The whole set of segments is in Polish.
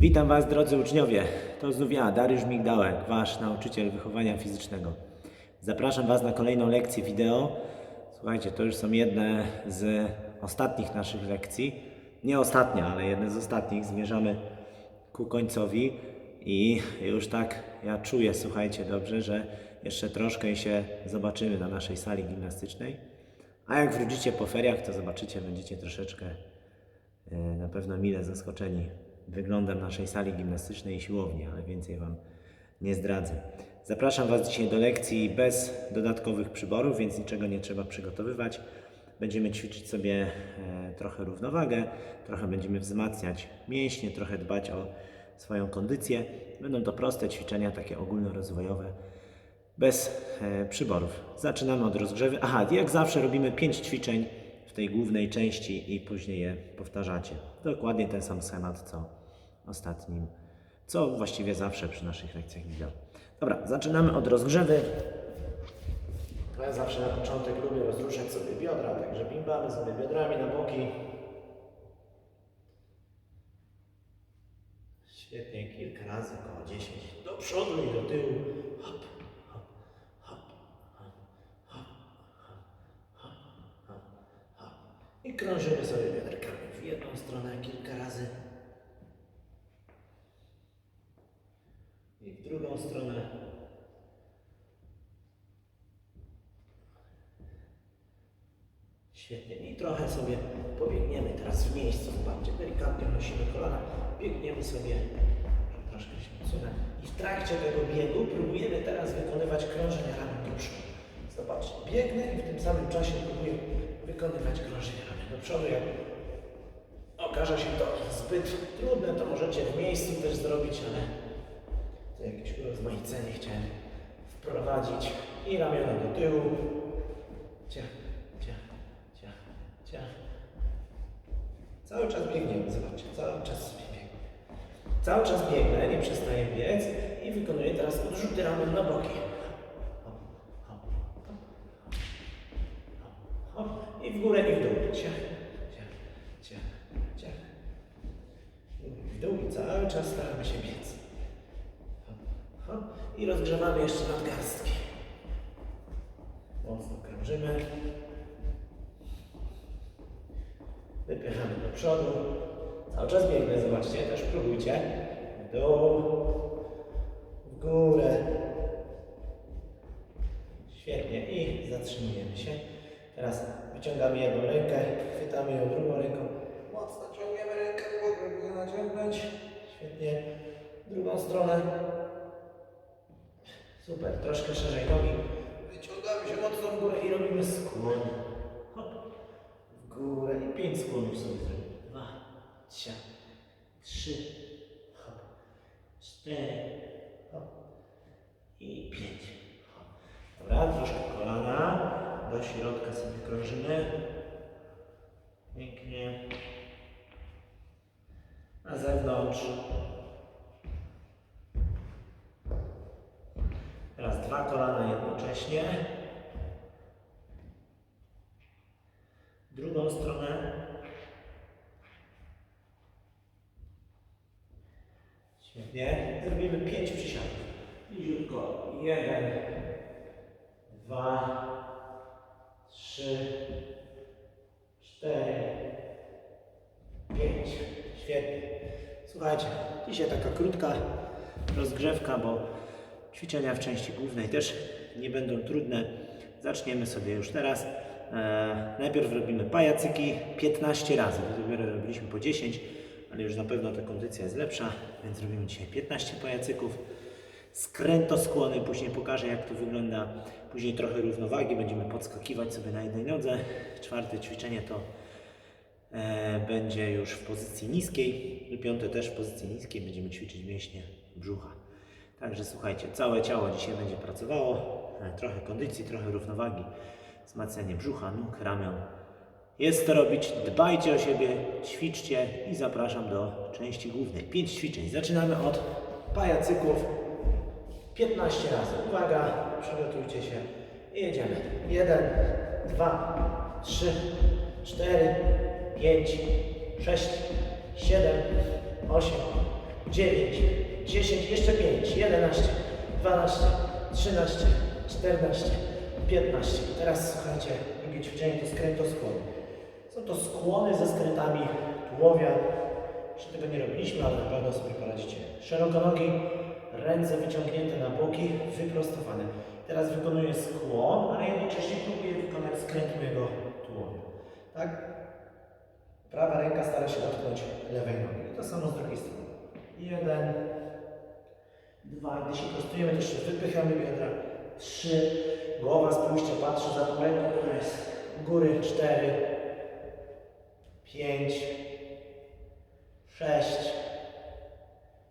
Witam Was drodzy uczniowie. To znów ja, Dariusz Migdałek, Wasz nauczyciel wychowania fizycznego. Zapraszam Was na kolejną lekcję wideo. Słuchajcie, to już są jedne z ostatnich naszych lekcji. Nie ostatnia, ale jedne z ostatnich. Zmierzamy ku końcowi i już tak ja czuję, słuchajcie dobrze, że jeszcze troszkę się zobaczymy na naszej sali gimnastycznej. A jak wrócicie po feriach, to zobaczycie, będziecie troszeczkę E, na pewno mile zaskoczeni wyglądem naszej sali gimnastycznej i siłowni, ale więcej Wam nie zdradzę. Zapraszam Was dzisiaj do lekcji bez dodatkowych przyborów, więc niczego nie trzeba przygotowywać. Będziemy ćwiczyć sobie e, trochę równowagę, trochę będziemy wzmacniać mięśnie, trochę dbać o swoją kondycję. Będą to proste ćwiczenia, takie ogólnorozwojowe, bez e, przyborów. Zaczynamy od rozgrzewy. Aha, jak zawsze robimy 5 ćwiczeń w tej głównej części i później je powtarzacie. Dokładnie ten sam schemat co ostatnim, co właściwie zawsze przy naszych lekcjach wideo. Dobra, zaczynamy od rozgrzewy. Ja zawsze na początek lubię rozruszać sobie biodra, także bimbamy sobie biodrami na boki. Świetnie, kilka razy, około 10. Do przodu i do tyłu. Hop, hop, hop, hop, hop, hop, hop. I krążymy sobie bioderkami w jedną stronę kilka razy. I w stronę. Świetnie. I trochę sobie pobiegniemy teraz w miejscu. Zobaczcie, delikatnie nosimy kolana. Biegniemy sobie, troszkę się odsunę. I w trakcie tego biegu próbujemy teraz wykonywać krążenia ramion do przodu. Zobaczcie, biegnę i w tym samym czasie próbuję wykonywać krążenia ramion do przodu. Jak okaże się to zbyt trudne, to możecie w miejscu też zrobić, ale to jakieś urozmaicenie chciałem wprowadzić. I ramiona do tyłu. Ciach, ciach, ciach, ciach. Cały czas biegniemy, zobaczcie, cały czas sobie biegniemy. Cały czas biegnę, nie przestaję biec i wykonuję teraz odrzuty ramion na boki. I w górę i w dół. Ciach, ciach, ciach, ciach. W dół i cały czas staramy się biec. I rozgrzewamy jeszcze nadgarstki. Mocno krążymy. Wypychamy do przodu. Cały czas biegnę, zobaczcie, też próbujcie. W dół, w górę. Świetnie i zatrzymujemy się. Teraz wyciągamy jedną rękę, chwytamy ją drugą ręką. Mocno ciągniemy rękę w ją naciągnąć. Świetnie. Drugą stronę. Super, troszkę szerzej nogi. Wyciągamy się mocno w górę i robimy skłon. Hop. W górę i pięć skłonów sobie zrobimy. Dwa, trzy, trzy, hop, cztery, hop i pięć. Dobra, troszkę kolana. Do środka sobie krążymy. Pięknie. Na zewnątrz. Jednocześnie. Drugą stronę. Świetnie. Zrobimy pięć przysiadów. Bliziutko. Jeden, dwa, trzy, cztery, pięć. Świetnie. Słuchajcie, dzisiaj taka krótka rozgrzewka, bo ćwiczenia w części głównej też nie będą trudne. Zaczniemy sobie już teraz. E, najpierw robimy pajacyki 15 razy. Dopiero robiliśmy po 10, ale już na pewno ta kondycja jest lepsza, więc robimy dzisiaj 15 pajacyków. Skrętoskłony, później pokażę jak to wygląda. Później trochę równowagi, będziemy podskakiwać sobie na jednej nodze. Czwarte ćwiczenie to e, będzie już w pozycji niskiej i piąte też w pozycji niskiej. Będziemy ćwiczyć mięśnie brzucha. Także słuchajcie, całe ciało dzisiaj będzie pracowało. E, Trochę kondycji, trochę równowagi, wzmacnianie brzucha, nóg, ramion. Jest to robić, dbajcie o siebie, ćwiczcie i zapraszam do części głównej. Pięć ćwiczeń. Zaczynamy od pajacyków. 15 razy. Uwaga, przygotujcie się i jedziemy. 1, 2, 3, 4, 5, 6, 7, 8, 9, 10, jeszcze 5, 11, 12, 13, 14, 15. I teraz słuchajcie, drugie ćwiczenie to skrętoskłony. Są to skłony ze skrętami tułowia. Jeszcze tego nie robiliśmy, ale na pewno sobie poradzicie. Szeroko nogi, ręce wyciągnięte na boki, wyprostowane. Teraz wykonuję skłon, ale jednocześnie próbuję wykonać skręt mojego tułowia. Tak? Prawa ręka stara się dotknąć lewej nogi. I to samo z drugiej strony. Jeden, dwa, gdy się prostujemy, to jeszcze wypychamy biodra. Trzy, głowa spójrzcie, patrzy za tą ręką, która jest u góry. Cztery, pięć, sześć,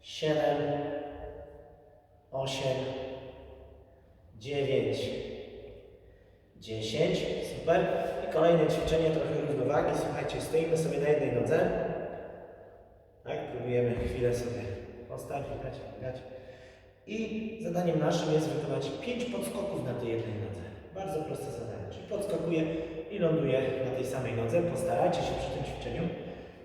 siedem, osiem, dziewięć, dziesięć. Super. I kolejne ćwiczenie trochę równowagi. Słuchajcie, stoimy sobie na jednej nodze. Tak, próbujemy chwilę sobie postać, biegać, biegać. I zadaniem naszym jest wykonać 5 podskoków na tej jednej nodze. Bardzo proste zadanie. Czyli podskakuję i ląduję na tej samej nodze. Postarajcie się przy tym ćwiczeniu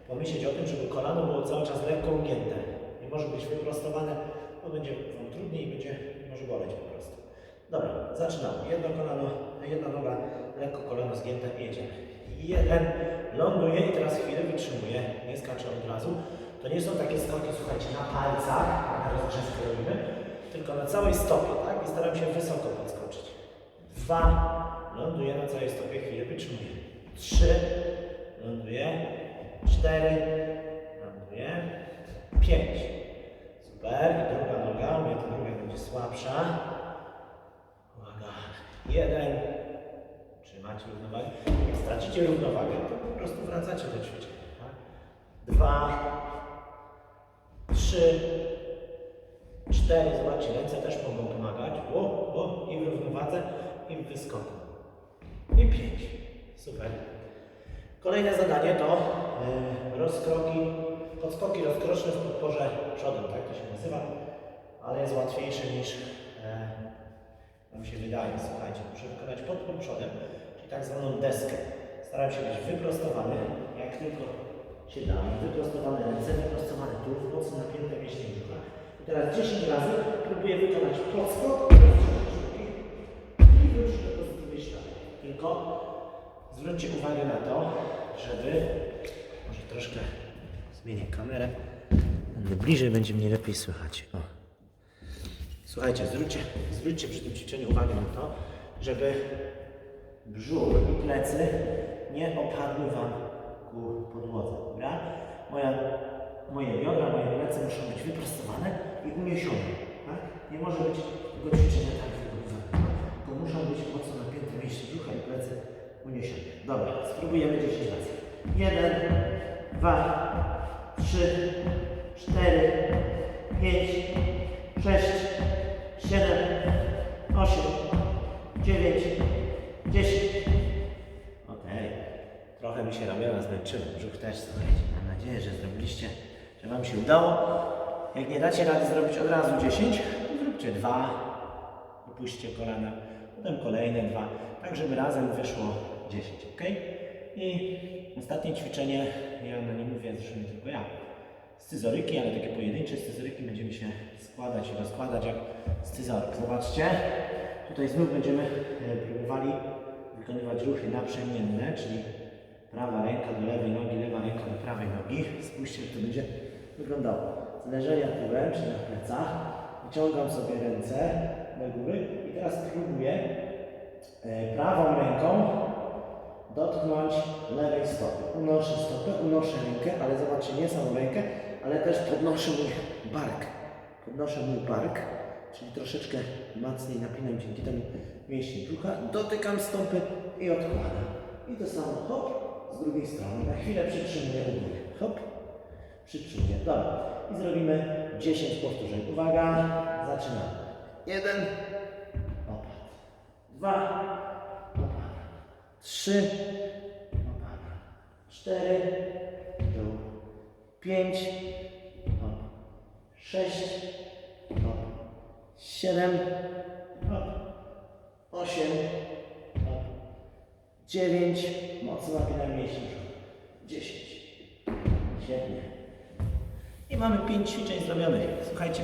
pomyśleć o tym, żeby kolano było cały czas lekko ugięte. Nie może być wyprostowane, bo będzie Wam trudniej i będzie może boleć po prostu. Dobra, zaczynamy. Jedno kolano, jedna noga, lekko kolano zgięte i jedziemy. Jeden, ląduję i teraz chwilę wytrzymuję, nie skaczę od razu. To nie są takie skoki, słuchajcie, na palcach, na rozgrzewkę robimy, tylko na całej stopie, tak? I staram się wysoko podskoczyć. Dwa, ląduję na całej stopie, chwilę wytrzymuję. Trzy, ląduję. Cztery, ląduję. Pięć. Super. I druga noga, mnie ta druga będzie słabsza. Uwaga. Jeden. Trzymacie równowagę. Jak stracicie równowagę, to po prostu wracacie do ćwiczenia. Tak? Dwa. Trzy. Cztery. Zobaczcie, ręce też mogą pomagać. O, o. I w równowadze, i w wyskoku. I pięć. Super. Kolejne zadanie to y, rozkroki, podskoki rozkroczne w podporze przodem, tak to się nazywa, ale jest łatwiejsze niż nam się wydaje. Słuchajcie, muszę wykonać podpór przodem, czyli tak zwaną deskę. Staram się być wyprostowany, jak tylko się da. Wyprostowane ręce, wyprostowane tułów, mocno napięte mięśnie brzucha. Teraz 10 razy próbuję wykonać podskok, i wrócić do pozycji śladu. Tylko zwróćcie uwagę na to, żeby, może troszkę zmienię kamerę, będę bliżej, będzie mnie lepiej słychać. O. Słuchajcie, zwróćcie, zwróćcie przy tym ćwiczeniu uwagę na to, żeby brzuch i plecy nie opadły Wam ku podłodze, dobra? Moja, moje biodra, moje plecy muszą być wyprostowane i uniesione, tak? Nie może być tego ćwiczenia tak wykonywane, tylko muszą być mocno napięte mięśnie brzucha i plecy uniesione. Dobra, spróbujemy 10 razy. Jeden, dwa, trzy, cztery, pięć, sześć, siedem, osiem, dziewięć, dziesięć. Okej. Trochę mi się ramiona zmęczyły, brzuch też, słuchajcie. Mam nadzieję, że zrobiliście, że Wam się udało. Jak nie dacie rady zrobić od razu 10, to zróbcie dwa, opuśćcie kolana, potem kolejne dwa, tak żeby razem wyszło 10, ok? I ostatnie ćwiczenie, ja na nie mówię zresztą nie tylko ja, scyzoryki, ale takie pojedyncze scyzoryki będziemy się składać i rozkładać jak scyzoryk. Zobaczcie, tutaj znów będziemy e, próbowali wykonywać ruchy naprzemienne, czyli prawa ręka do lewej nogi, lewa ręka do prawej nogi. Spójrzcie, jak to będzie wyglądało. Z leżenia tyłem, czy na plecach, wyciągam sobie ręce do góry i teraz próbuję e, prawą ręką dotknąć lewej stopy. Unoszę stopę, unoszę rękę, ale zobaczcie, nie samą rękę, ale też podnoszę mój bark. Podnoszę mój bark, czyli troszeczkę mocniej napinam dzięki temu mięśnie brzucha, dotykam stopy i odkładam. I to samo, hop, z drugiej strony. Na chwilę przytrzymuję u góry. Hop, przytrzymuję. Dobra. I zrobimy 10 powtórzeń. Uwaga, zaczynamy. Jeden, opadł. Dwa, opadł. Trzy, opadł. Cztery, dół. Pięć, hop. Sześć, hop. Siedem, hop. Osiem, hop. Dziewięć, mocno napinam mięśnie. Dziesięć. Świetnie. I mamy 5 ćwiczeń zrobionych. Słuchajcie,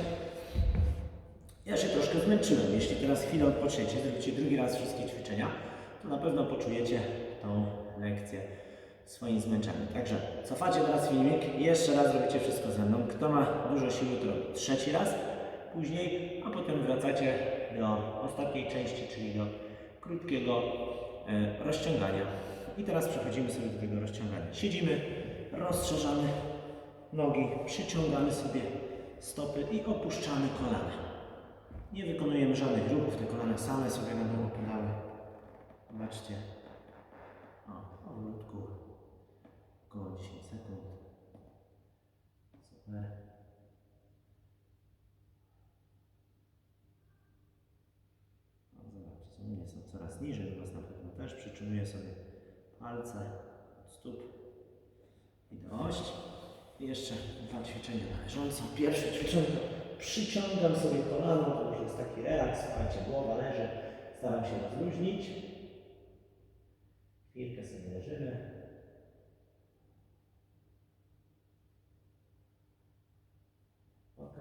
ja się troszkę zmęczyłem. Jeśli teraz chwilę odpoczniecie, zrobicie drugi raz wszystkie ćwiczenia, to na pewno poczujecie tą lekcję swoim zmęczeniu. Także cofacie teraz filmik jeszcze raz robicie wszystko ze mną. Kto ma dużo siły, to robi trzeci raz później, a potem wracacie do ostatniej części, czyli do krótkiego e, rozciągania. I teraz przechodzimy sobie do tego rozciągania. Siedzimy, rozszerzamy nogi, przyciągamy sobie stopy i opuszczamy kolana. Nie wykonujemy żadnych ruchów, te kolana same sobie dół opadały. Zobaczcie. O, powolutku. Około 10 sekund. Super. No, zobaczcie, u mnie są coraz niżej, u Was na pewno też. Przytrzymuję sobie palce stóp i dość. Jeszcze dwa ćwiczenia na leżąco. Pierwsze ćwiczenie to przyciągam sobie kolano, to już jest taki relaks, słuchajcie, głowa leży, staram się rozluźnić. Chwilkę sobie leżymy. Ok,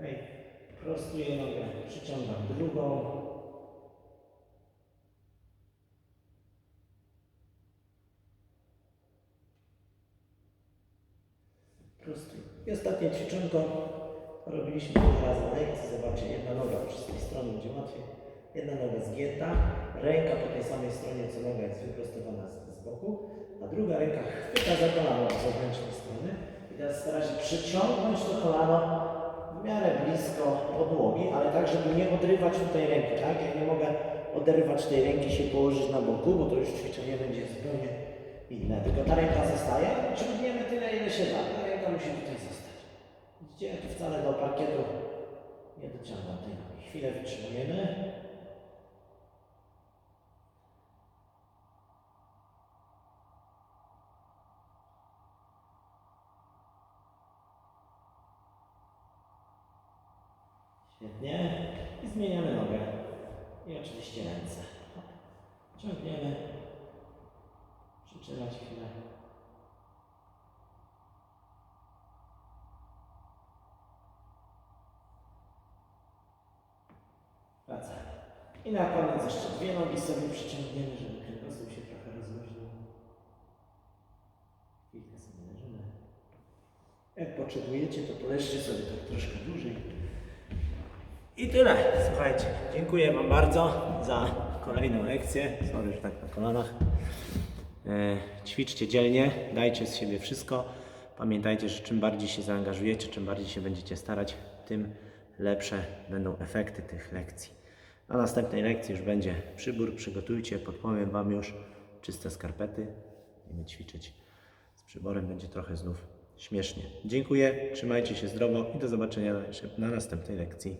prostuję nogę, przyciągam drugą. I ostatnie ćwiczonko robiliśmy dwa razy na lekcji. Zobaczcie, jedna noga z tej strony będzie łatwiej. Jedna noga zgięta, ręka po tej samej stronie, co noga jest wyprostowana z, z boku, a druga ręka chwyta za kolano z zewnętrznej strony. I teraz stara się przyciągnąć to kolano w miarę blisko podłogi, ale tak, żeby nie odrywać tutaj ręki, tak? Ja nie mogę oderwać tej ręki, się położyć na boku, bo to już ćwiczenie będzie zupełnie inne. Tylko ta ręka zostaje, ciągniemy tyle, ile się da. Ta ręka musi tutaj zostać. Tu wcale do parkietu nie nogi. Chwilę wytrzymujemy. Świetnie. I zmieniamy nogę. I oczywiście ręce. Ciągniemy. Przytrzymać chwilę. Wracamy. I na koniec jeszcze dwie nogi sobie przyciągniemy, żeby kręgosłup się trochę rozluźnił. Chwilkę sobie leżymy. Jak potrzebujecie, to poleżcie sobie tak troszkę dłużej. I tyle. Słuchajcie, dziękuję Wam bardzo za kolejną lekcję. Sorry, że tak na kolanach. E, ćwiczcie dzielnie, dajcie z siebie wszystko. Pamiętajcie, że czym bardziej się zaangażujecie, czym bardziej się będziecie starać, tym lepsze będą efekty tych lekcji. Na następnej lekcji już będzie przybór. Przygotujcie, podpowiem Wam już czyste skarpety. Będziemy ćwiczyć z przyborem. Będzie trochę znów śmiesznie. Dziękuję, trzymajcie się zdrowo i do zobaczenia na- na następnej lekcji.